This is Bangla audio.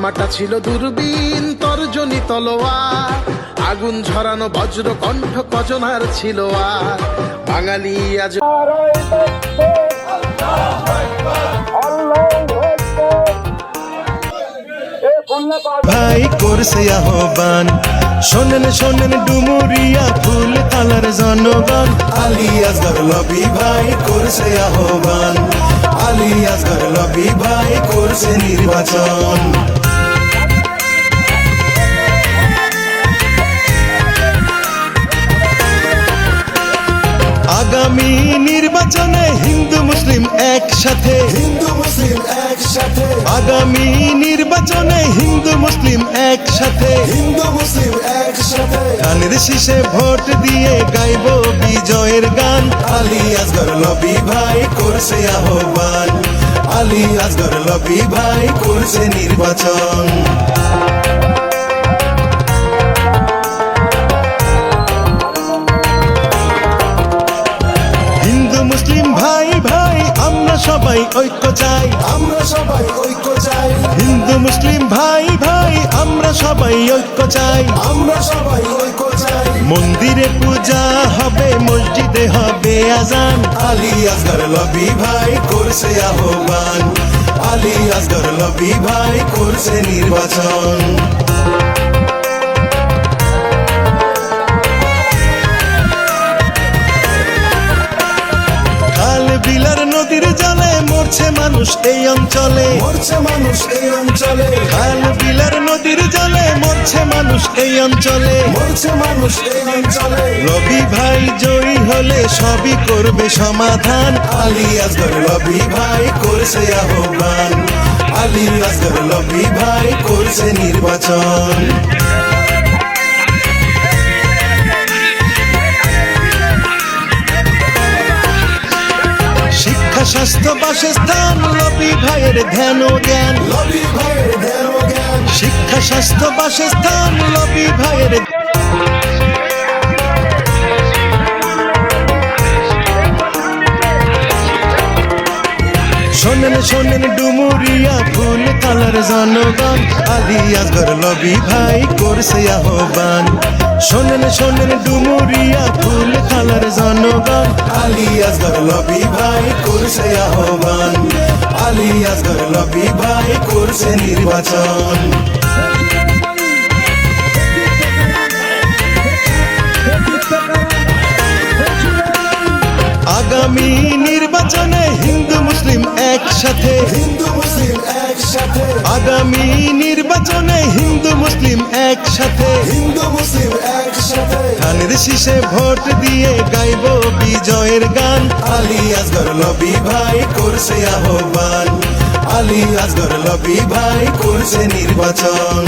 চশমাটা ছিল দূরবীন, তর্জনী তলোয়ার। আগুন ঝরানো বজ্র কণ্ঠ কজনার ছিল আর। বাঙালি আজ ভাই করছে আহ্বান। শোনেন শোনেন ডুমুরিয়া ফুল তালার জনগণ। আলী আসগর লবি ভাই করছে আহ্বান। আলী আসগর লবি ভাই করছে নির্বাচন। আগামী নির্বাচনে হিন্দু মুসলিম একসাথে। হিন্দু মুসলিম একসাথে। আগামী নির্বাচনে হিন্দু মুসলিম একসাথে। হিন্দু মুসলিম একসাথে। গানের শীষে ভোট দিয়ে গাইব বিজয়ের গান। আলী আসগর লবি ভাই করছে আহ্বান। আলী আসগর লবি ভাই করছে নির্বাচন। সবাই ঐক্য চাই। আমরা সবাই ঐক্য চাই। হিন্দু মুসলিম ভাই ভাই আমরা সবাই ঐক্য চাই। আমরা সবাই ঐক্য চাই। মন্দিরে পূজা হবে মসজিদে হবে আজান। আলী আসগর লবি ভাই করছে আহ্বান। আলী আসগর লবি ভাই করছে নির্বাচন। বিলার নদীর জলে মরছে মানুষ এই অঞ্চলে। মরছে মানুষ এই অঞ্চলে। খাল বিলার নদীর জলে মরছে মানুষ এই অঞ্চলে। মরছে মানুষ এই অঞ্চলে। রবি ভাই জয়ী হলে সবই করবে সমাধান। আলী আসগর রবি ভাই করছে আহ্বান। আলী আসগর রবি ভাই করছে নির্বাচন। স্বাস্থ্য বাসস্থান, লবি ভাইয়ের ধ্যান জ্ঞান লবি ভাইয়ের ধ্যান জ্ঞান। শিক্ষা, স্বাস্থ্য বাসস্থান, লবি ভাইয়ের শোনেন শোনেন ডুমুরিয়া কালার জনগণ আলী আসগর লবি ভাই করছে আহ্বান। শোনেন শোনেন ডুমুরিয়া ফুল কালার জনগণ, আলী আসগর লবি ভাই করছে আহ্বান। আলী আসগর লবি ভাই করছে নির্বাচন। আগামী নির্বাচনে হিন্দু, মুসলিম একসাথে। হিন্দু আগামী নির্বাচনে হিন্দু মুসলিম একসাথে। হিন্দু মুসলিম একসাথে। খানের শীষে ভোট দিয়ে গাইব বিজয়ের গান। আলী আসগর লবি ভাই করছে আহ্বান। আলী আসগর লবি ভাই করছে নির্বাচন।